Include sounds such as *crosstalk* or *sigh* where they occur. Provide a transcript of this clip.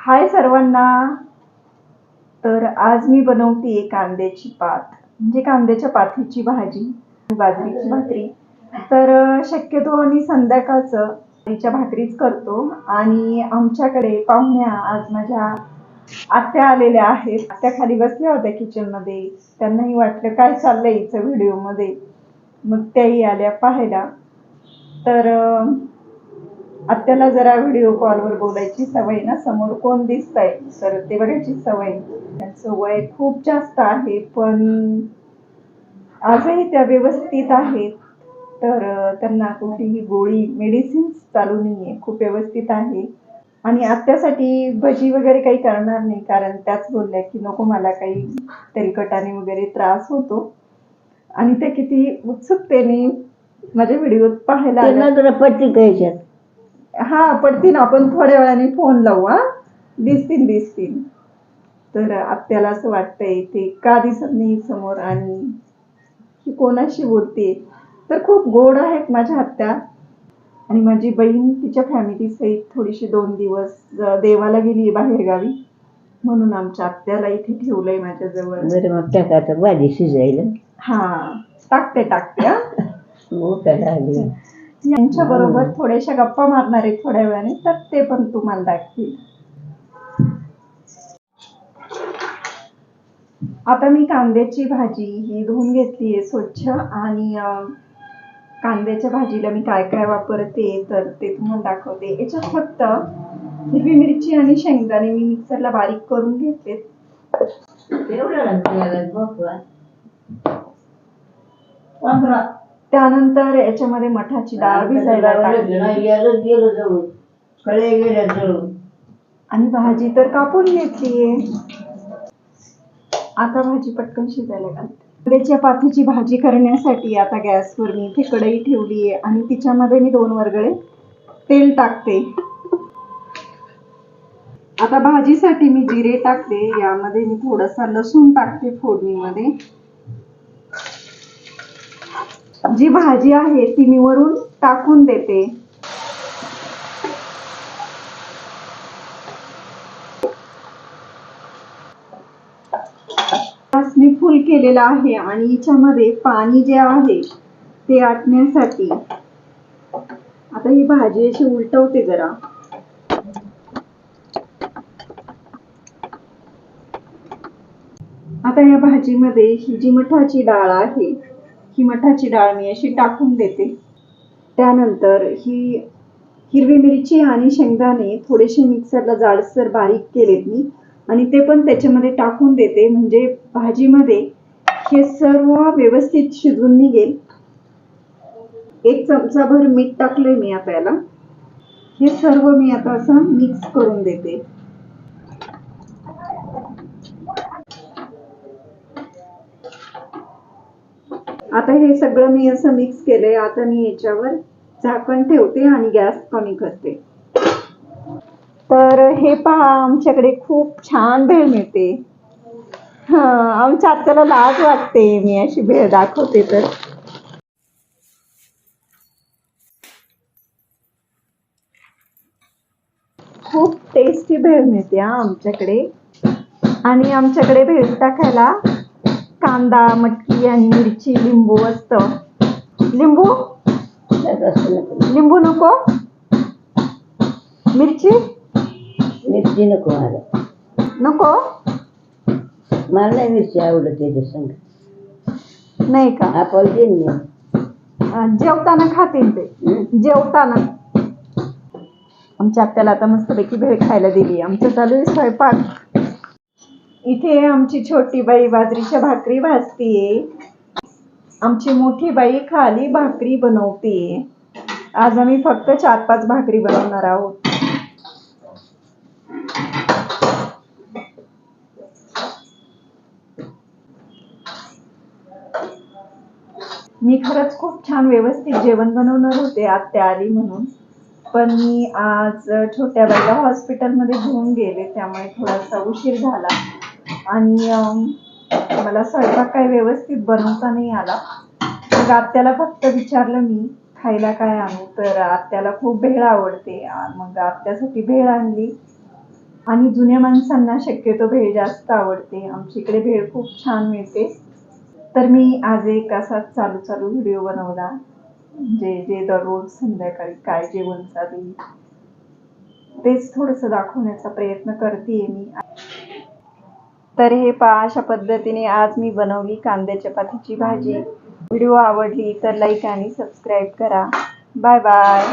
हाय सर्वांना. तर आज मी बनवते कांद्याची पात म्हणजे कांद्याच्या पाथीची भाजी बाजरीची भाकरी. तर शक्यतो आम्ही संध्याकाळचं तिच्या भाकरीच करतो. आणि आमच्याकडे पाहुण्या आज माझ्या आत्या आलेल्या आहेत. आत्या खाली बसल्या होत्या किचनमध्ये. त्यांनाही वाटलं काय चाललंय हिचं व्हिडिओमध्ये? मग त्याही आल्या पाहायला. तर आत्याला जरा व्हिडिओ कॉलवर बोलायची सवय ना समोर कोण दिसतंय? तर ते बघायची सवय. त्यांचं वय खूप जास्त आहे पण आजही त्या व्यवस्थित आहेत. तर त्यांना कुठलीही गोळी मेडिसिन्स चालू नाहीये खूप व्यवस्थित आहे. आणि आत्यासाठी भजी वगैरे काही करणार नाही कारण त्याच बोलल्या की नको मला काही तेलकटाने वगैरे त्रास होतो. आणि त्या किती उत्सुकतेने माझ्या व्हिडिओत पाहायला जरा पट्टी हा पडतील आपण थोड्या वेळाने फोन लावू हा. दिसतील दिसतील. तर आत्याला असं वाटतंय ते का दिसत नाही समोर आणि ही कोणाशी बोलते? तर खूप गोड आहेत माझ्या आत्या आणि माझी बहीण तिच्या फॅमिली सहित थोडीशी दोन दिवस देवाला गेली बाहेरगावी. म्हणून आमच्या आत्याला इथे ठेवलंय माझ्याजवळ. बरं मग टाकायचं भाजी शिजायला हा टाकते टाकते हा. *laughs* यांच्या बरोबर थोड्याशा गप्पा मारणार आहे थोड्या वेळाने तर ते पण तुम्हाला दाखतील आता मी कांद्याची भाजी ही धुवून घेतली आहे स्वच्छ आणि कांद्याच्या भाजीला मी काय काय वापरते तर ते तुम्हाला दाखवते. याच्यात फक्त हिरवी मिरची आणि शेंगदाणे मी मिक्सरला बारीक करून घेतले त्यानंतर याच्यामध्ये मठाची डाळ भिजायला टाकली. आणि भाजी तर कापून घेतलीये. आता भाजी पटकन शिजायला घालते. कांद्याच्या पातीची भाजी करण्यासाठी आता गॅसवर मी इथे कढई ठेवली आहे आणि तिच्यामध्ये मी दोन वरगडे तेल टाकते. आता भाजीसाठी मी जिरे टाकते यामध्ये मी थोडासा लसूण टाकते फोडणीमध्ये. जी भाजी आहे ती मी वरून टाकून देते. मी फुल केलेला आहे आणि हिच्यामध्ये पाणी जे आहे ते आटण्यासाठी. आता ही भाजी अशी उलटवते जरा. आता या भाजीमध्ये ही जी मठाची डाळ आहे ही मठाची डाळ मी अशी टाकून देते. त्यानंतर ही हिरवी मिरची आणि शेंगदाणे थोडेसे मिक्सरला जाडसर बारीक केलेत मी आणि ते पण त्याच्यामध्ये टाकून देते. म्हणजे भाजीमध्ये हे सर्व व्यवस्थित शिजून निघेल. एक चमचाभर मीठ टाकले मी आता याला. हे सर्व मी आता असं मिक्स करून देते. आता हे सगळं मी असं मिक्स केलंय. आता मी याच्यावर झाकण ठेवते आणि गॅस कमी करते. तर हे पहा आमच्याकडे खूप छान भेळ मिळते. आमच्या आत्याला लाज वाटते. मी अशी भेळ दाखवते तर. खूप टेस्टी भेळ मिळते हा आमच्याकडे. आणि आमच्याकडे भेळ टाकायला कांदा मटकी आणि मिरची लिंबू असतं. लिंबू? लिंबू नको. मिरची? मिरची नको मला. नको? मला नाही मिरची आवडत त्याच्या संग. नाही का? आपण देईन मी अं, जेवताना खातील ते. हं? जेवताना. आमच्या आत्याला आता मस्तपैकी भेळ खायला दिली. आमचं चालू आहे स्वयंपाक. इथे आमची छोटी बाई बाजरीच्या भाकरी भाजतीये. आमची मोठी बाई खाली भाकरी बनवतीये. आज आम्ही फक्त चार पाच भाकरी बनवणार आहोत. मी खरंच खूप छान व्यवस्थित जेवण बनवणार होते आत्या आली म्हणून. पण मी आज छोट्या बाईला हॉस्पिटलमध्ये घेऊन गेले त्यामुळे थोडासा उशीर झाला. आणि मला स्वयंपाक काही व्यवस्थित बनवता नाही आला. मग आत्याला फक्त विचारलं मी खायला काय आणू? तर आत्याला खूप भेळ आवडते. मग आत्यासाठी भेळ आणली. आणि जुन्या माणसांना शक्यतो भेळ जास्त आवडते. आमच्या इकडे भेळ खूप छान मिळते. तर मी आज एक असाच चालू चालू व्हिडिओ बनवला. जे जे दररोज संध्याकाळी काय जेवण चालू तेच थोडंसं दाखवण्याचा प्रयत्न करते मी. तर हे पहा अशा पद्धतीने आज मी बनवली कांद्याच्या पाथीची भाजी. व्हिडिओ आवडली तर लाईक आणि सबस्क्राईब करा. Bye bye